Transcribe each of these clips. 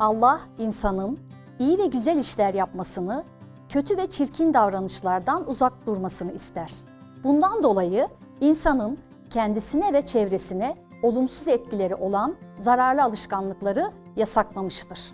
Allah insanın iyi ve güzel işler yapmasını, kötü ve çirkin davranışlardan uzak durmasını ister. Bundan dolayı insanın kendisine ve çevresine olumsuz etkileri olan zararlı alışkanlıkları yasaklamıştır.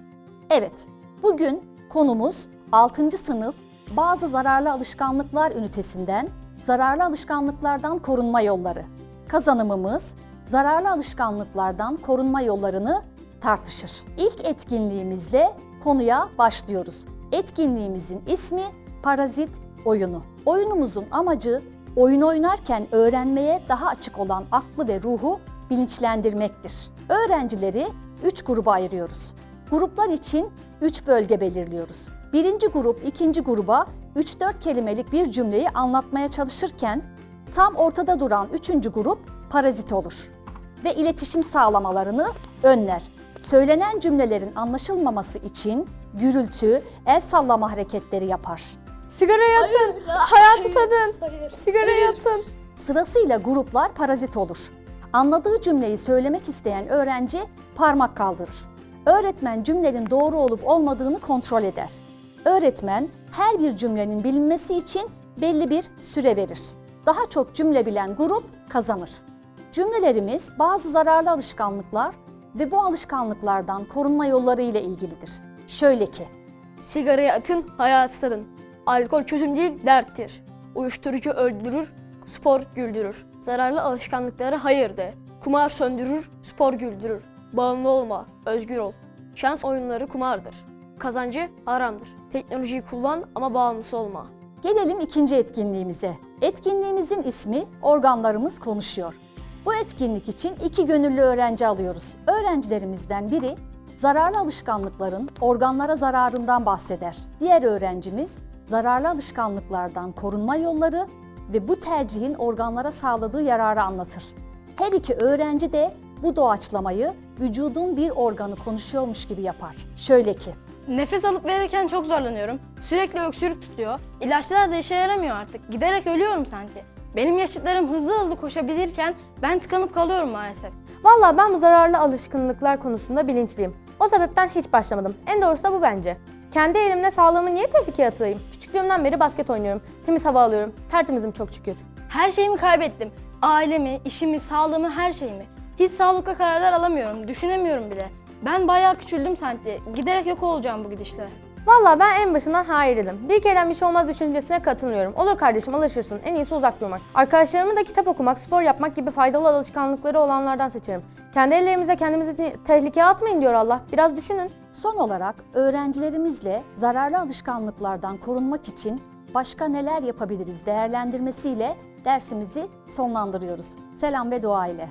Evet, bugün konumuz 6. sınıf bazı zararlı alışkanlıklar ünitesinden zararlı alışkanlıklardan korunma yolları. Kazanımımız zararlı alışkanlıklardan korunma yollarını tartışır. İlk etkinliğimizle konuya başlıyoruz. Etkinliğimizin ismi Parazit Oyunu. Oyunumuzun amacı oyun oynarken öğrenmeye daha açık olan aklı ve ruhu bilinçlendirmektir. Öğrencileri 3 gruba ayırıyoruz. Gruplar için 3 bölge belirliyoruz. Birinci grup ikinci gruba 3-4 kelimelik bir cümleyi anlatmaya çalışırken tam ortada duran üçüncü grup parazit olur ve iletişim sağlamalarını önler. Söylenen cümlelerin anlaşılmaması için gürültü, el sallama hareketleri yapar. Sigarayı atın. Hayatı tadın. Sigarayı atın. Sırasıyla gruplar parazit olur. Anladığı cümleyi söylemek isteyen öğrenci parmak kaldırır. Öğretmen cümlenin doğru olup olmadığını kontrol eder. Öğretmen her bir cümlenin bilinmesi için belli bir süre verir. Daha çok cümle bilen grup kazanır. Cümlelerimiz bazı zararlı alışkanlıklar ve bu alışkanlıklardan korunma yolları ile ilgilidir. Şöyle ki, Sigarayı atın, hayatı tadın. Alkol çözüm değil, derttir. Uyuşturucu öldürür, spor güldürür. Zararlı alışkanlıklara hayır de. Kumar söndürür, spor güldürür. Bağımlı olma, özgür ol. Şans oyunları kumardır. Kazancı haramdır. Teknolojiyi kullan ama bağımlısı olma. Gelelim ikinci etkinliğimize. Etkinliğimizin ismi Organlarımız Konuşuyor. Bu etkinlik için iki gönüllü öğrenci alıyoruz. Öğrencilerimizden biri zararlı alışkanlıkların organlara zararından bahseder. Diğer öğrencimiz zararlı alışkanlıklardan korunma yolları ve bu tercihin organlara sağladığı yararı anlatır. Her iki öğrenci de bu doğaçlamayı vücudun bir organı konuşuyormuş gibi yapar. Şöyle ki, Nefes alıp verirken çok zorlanıyorum. Sürekli öksürük tutuyor. İlaçlar da işe yaramıyor artık. Giderek ölüyorum sanki. Benim yaşıtlarım hızlı hızlı koşabilirken ben tıkanıp kalıyorum maalesef. Vallahi ben bu zararlı alışkanlıklar konusunda bilinçliyim. O sebepten hiç başlamadım. En doğrusu da bu bence. Kendi elimle sağlığımı niye tehlikeye atayım? Küçüklüğümden beri basket oynuyorum. Temiz hava alıyorum. Tertemizim çok şükür. Her şeyimi kaybettim. Ailemi, işimi, sağlığımı, her şeyimi. Hiç sağlıklı kararlar alamıyorum, düşünemiyorum bile. Ben bayağı küçüldüm sanki. Giderek yok olacağım bu gidişle. Vallahi ben en başından hayır dedim. Bir kerem bir şey olmaz düşüncesine katılıyorum. Olur kardeşim alışırsın. En iyisi uzak durmak. Arkadaşlarımı da kitap okumak, spor yapmak gibi faydalı alışkanlıkları olanlardan seçerim. Kendi ellerimize kendimizi te- tehlikeye atmayın diyor Allah. Biraz düşünün. Son olarak öğrencilerimizle zararlı alışkanlıklardan korunmak için başka neler yapabiliriz değerlendirmesiyle dersimizi sonlandırıyoruz. Selam ve dua ile.